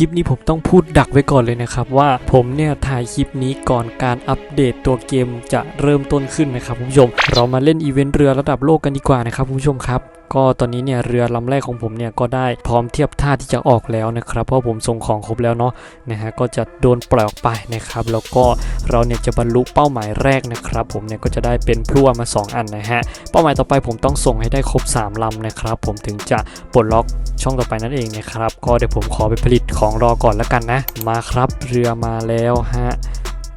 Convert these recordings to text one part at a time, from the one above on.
คลิปนี้ผมต้องพูดดักไว้ก่อนเลยนะครับ ว่าผมเนี่ยถ่ายคลิปนี้ก่อนการอัปเดตตัวเกมจะเริ่มต้นขึ้นนะครับคุณผู้ชม เรามาเล่นอีเวนต์เรือระดับโลกกันดีกว่านะครับคุณผู้ชมครับ ก็ตอนนี้เนี่ยเรือลำแรกของผมเนี่ยก็ได้พร้อมเทียบท่าที่จะออกแล้วนะครับ เพราะผมส่งของครบแล้วเนาะนะฮะก็จะโดนปล่อยออกไปนะครับ แล้วก็เราเนี่ยจะบรรลุเป้าหมายแรกนะครับ ผมเนี่ยก็จะได้เป็นพลั่วมา 2 อันนะฮะเป้าหมายต่อไปผมต้องส่งให้ได้ครบ 3ลำนะครับ ผมถึงจะปลดล็อกช่องต่อไปนั่นเองนะครับ ก็เดี๋ยวผมขอไปผลิตของรอก่อนแล้วกันนะ มาครับเรือมาแล้วฮะ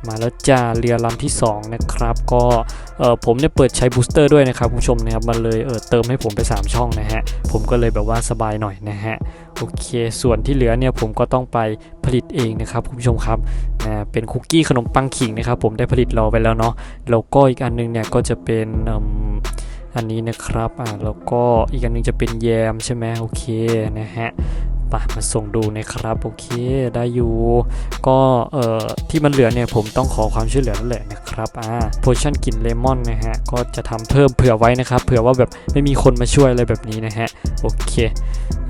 มาแล้วจ้าเรือลำที่สองนะครับ ก็เออผมเนี่ยเปิดใช้บูสเตอร์ด้วยนะครับคุณผู้ชมนะครับมันเลยเออเติมให้ผมไป 3 ช่องนะฮะ ผมก็เลยแบบว่าสบายหน่อยนะฮะ โอเค ส่วนที่เหลือเนี่ยผมก็ต้องไปผลิตเองนะครับคุณผู้ชมครับนะเป็นคุกกี้ขนมปังขิงนะครับผมได้ผลิตรอไปแล้วเนาะแล้วก็อีกอันนึงเนี่ยก็จะเป็นอันนี้นะครับอ่าแล้วก็อีกอันนึงจะเป็นแยมใช่ไหมโอเคนะฮะ ปมาส่งดูนะครับโอเคได้อยู่ก็เอ่อที่มันเหลือเนี่ยผมต้องขอความช่วยเหลือนั่นแหละนะครับอ่าโพชั่นกลิ่นเลมอนนะฮะก็จะทำเพิ่มเผื่อไว้นะครับเผื่อว่าแบบไม่มีคนมาช่วยอะไรแบบนี้นะฮะโอเค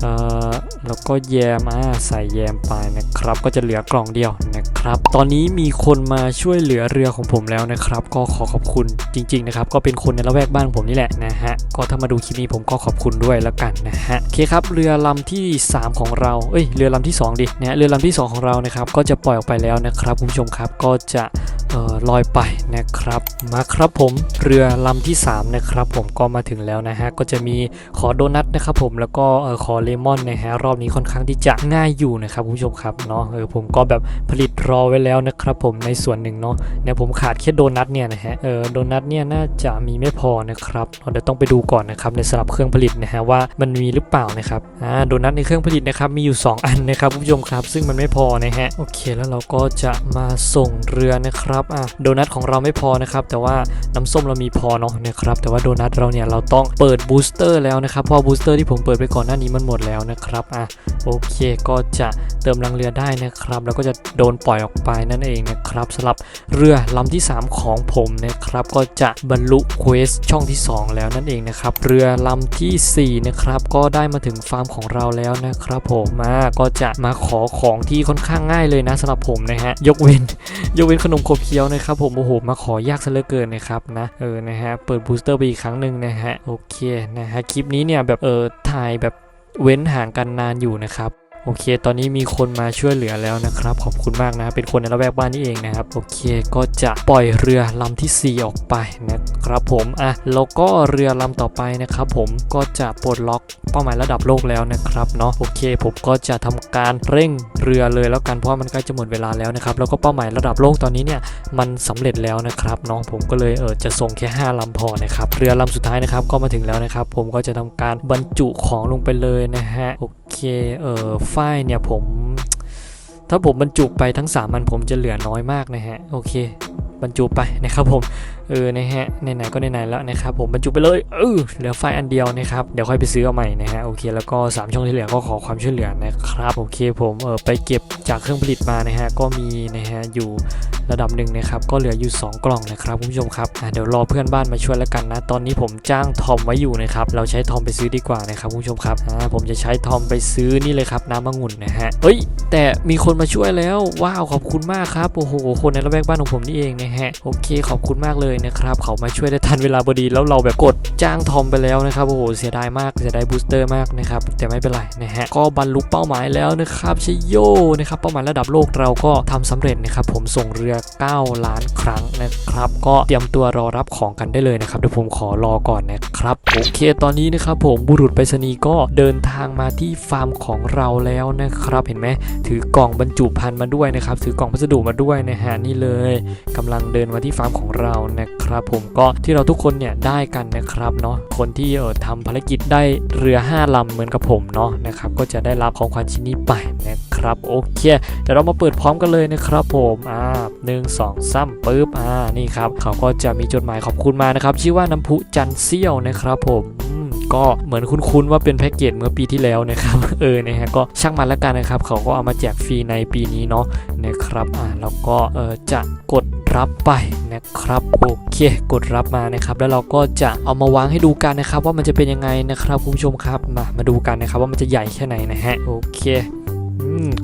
เอ่อแล้วก็แยมอ่าใส่แยมไปนะครับ ก็จะเหลือกล่องเดียวนะ ครับ ตอนนี้มีคนมาช่วยเหลือเรือของผมแล้วนะครับ ก็ขอขอบคุณจริง ๆ นะครับ ก็เป็นคนในละแวกบ้านผมนี่แหละนะฮะ ก็ถ้ามาดูคลิปนี้ผมก็ขอบคุณด้วยแล้วกันนะฮะโอเคครับเรือลำที่ 3 ของเรา เอ้ย เรือลำที่ 2 ดินะเรือลำที่ 2 ของเรานะครับ ก็จะปล่อยออกไปแล้วนะครับคุณผู้ชมครับ ก็จะ ลอยไปนะครับมาครับผมเรือลำที่ 3 นะครับ ผมก็มาถึงแล้วนะฮะก็จะมีขอโดนัทนะครับผมแล้วก็ออขอเลมอนนะฮะรอบนี้ค่อนข้างที่จะง่ายอยู่นะครับคุณผู้ชมครับเนาะเออผมก็แบบผลิตรอไว้แล้วนะครับ ผมในส่วนหนึ่งเนาะเนี่ยผมขาดแค่โดนัทเนี่ยนะฮะเออโดนัทเนี่ยน่าจะมีไม่พอนะครับเดี๋ยวต้องไปดูก่อนนะครับในสำหรับเครื่องผลิตนะฮะว่ามันมีหรือเปล่านะครับอ่าโดนัทในเครื่องผลิตนะครับมีอยู่ 2 อันนะครับคุณผู้ชมครับ ซึ่งมันไม่พอนะฮะโอเคแล้วเราก็จะมาส่งเรือนะครับอะโดนัทของเราไม่พอนะครับแต่ว่าน้ำส้มเรามีพอเนาะนะครับแต่ว่าโดนัทเราเนี่ยเราต้องเปิดบูสเตอร์แล้วนะครับเพราะบูสเตอร์ที่ผมเปิดไปก่อนหน้านี้มันหมดแล้วนะครับอะโอเคก็จะเติมรังเรือได้นะครับ แล้วก็จะโดนปล่อยออกไปนั่นเองนะครับสำหรับเรือลำที่ 3 ของผมนะครับก็จะบรรลุเควสช่องที่ 2 แล้วนั่นเองนะครับเรือลำทีสี่4นะครับก็ได้มาถึงฟาร์มของเราแล้วนะครับผมมาก็จะมาขอของที่ค่อนข้างง่ายเลยนะสำหรับผมนะฮะยกเว้นยกเว้นขนมขบเคียวนะครับผมโอ้โหมาขอยากซะเหลือเกินนะครับนะเออนะฮะเปิดบูสเตอร์ไปอีกครั้งหนึ่งนะฮะโอเคนะฮะคลิปนี้เนี่ยแบบเออถ่ายแบบเว้นห่างกันนานอยู่นะครับ โอเค ตอนนี้มีคนมาช่วยเหลือแล้วนะครับ ขอบคุณมากนะ เป็นคนในละแวกบ้านนี่เองนะครับ โอเค ก็จะปล่อยเรือลำทีสี่4 ออกไปนะครับผม อะ แล้วก็เรือลำต่อไปนะครับผม ก็จะปลดล็อกเป้าหมายระดับโลกแล้วนะครับเนาะ โอเค ผมก็จะทำการเร่งเรือเลยแล้วกัน เพราะว่ามันใกล้จะหมดเวลาแล้วนะครับ แล้วก็เป้าหมายระดับโลกตอนนี้เนี่ย มันสำเร็จแล้วนะครับเนาะ ผมก็เลยเออจะส่งแค่ 5ลำพอนะครับ เรือลำสุดท้ายนะครับ ก็มาถึงแล้วนะครับ ผมก็จะทำการบรรจุของลงไปเลยนะฮะ โอเค เออฝ้ายเนี่ยผม ถ้าผมบรรจุไปทั้ง 3 มันผมจะเหลือน้อยมากนะฮะ โอเค บรรจุไปนะครับผม เออ นะฮะ ไหนๆก็ไหนๆแล้วนะครับผมบรรจุไปเลย เออ เหลือไฟล์อันเดียวนะครับ เดี๋ยวค่อยไปซื้อเอาใหม่นะฮะ โอเค แล้วก็ 3 ช่องที่เหลือก็ขอความช่วยเหลือนะครับ โอเค ผม เออไปเก็บจากเครื่องผลิตมานะฮะ ก็มีนะฮะ อยู่ระดับหนึ่งนะครับก็เหลืออยู่ 2 กล่องนะครับคุณผู้ชมครับอะเดี๋ยวรอเพื่อนบ้านมาช่วยแล้วกันนะ ตอนนี้ผมจ้างทอมไว้อยู่นะครับเราใช้ทอมไปซื้อดีกว่านะครับคุณผู้ชมครับอ่าผมจะใช้ทอมไปซื้อนี่เลยครับน้ำมะงุ่นนะฮะเฮ้ยแต่มีคนมาช่วยแล้วว้าวขอบคุณมากครับโอ้โหคนในละแวกบ้านของผมนี่เองนะฮะโอเคขอบคุณมากเลยนะครับเขามาช่วยได้ทันเวลาพอดีแล้วเราแบบกดจ้างทอมไปแล้วนะครับโอ้โหเสียดายมากเสียดายบูสเตอร์มากนะครับแต่ไม่เป็นไรนะฮะก็บรรลุเป้าหมายแล้วนะครับชยโยนะครับเป้าหมายระดับโลกเราก็ทำสำเร็จนะครับผมส่งเรือ9 ล้านครั้งนะครับ ก็เตรียมตัวรอรับของกันได้เลยนะครับเดี๋ยวผมขอรอก่อนนะครับโอเคตอนนี้นะครับผมบุรุษไปรษณีย์ก็เดินทางมาที่ฟาร์มของเราแล้วนะครับเห็นไหมถือกล่องบรรจุภัณฑ์มาด้วยนะครับถือกล่องพัสดุมาด้วยนะฮะนี่เลยกำลังเดินมาที่ฟาร์มของเรานะครับ ผมก็ที่เราทุกคนเนี่ยได้กันนะครับเนาะคนที่เออทำภารกิจได้เรือ 5ลำเหมือนกับผมเนาะนะครับก็จะได้รับของขวัญชิ้นนี้ไปนะครับ ครับโอเคเดี๋ยวเรามาเปิดพร้อมกันเลยนะครับผมอ่าหนึ่งสองซ้ำปึ๊บอ่านี่ครับเขาก็จะมีจดหมายขอบคุณมานะครับชื่อว่าน้ำพุจันเซี่ยวนะครับผมก็เหมือนคุ้นๆว่าเป็นแพ็กเกจเมื่อปีที่แล้วนะครับ เออนะฮะก็ช่างมันแล้วกันนะครับ เขาก็เอามาแจกฟรีในปีนี้เนาะนะครับอ่าแล้วก็เออจะกดรับไปนะครับโอเคกดรับมานะครับ แล้วเราก็จะเอามาวางให้ดูกันนะครับ ว่ามันจะเป็นยังไงนะครับคุณผู้ชมครับมามาดูกันนะครับ ว่ามันจะใหญ่แค่ไหนนะฮะโอเค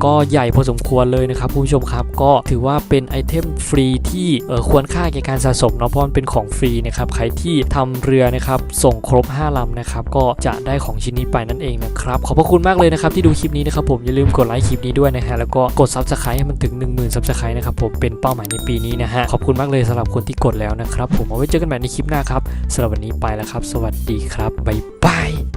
ก็ใหญ่พอสมควรเลยนะครับผู้ชมครับ ก็ถือว่าเป็นไอเทมฟรีที่เออควรค่าแก่การสะสมเนาะเพราะมันเป็นของฟรีนะครับใครที่ทำเรือนะครับส่งครบ 5ลำนะครับก็จะได้ของชิ้นนี้ไปนั่นเองนะครับขอบพระคุณมากเลยนะครับที่ดูคลิปนี้นะครับผมอย่าลืมกดไลค์คลิปนี้ด้วยนะฮะแล้วก็กดซับสไครต์ให้มันถึง 1 0,000ซับสไครต์นะครับผมเป็นเป้าหมายในปีนี้นะฮะขอบคุณมากเลยสำหรับคนที่กดแล้วนะครับผมเอาไว้เจอกันใหม่ในคลิปหน้าครับสำหรับวันนี้ไปแล้วครับ สวัสดีครับบ๊ายบาย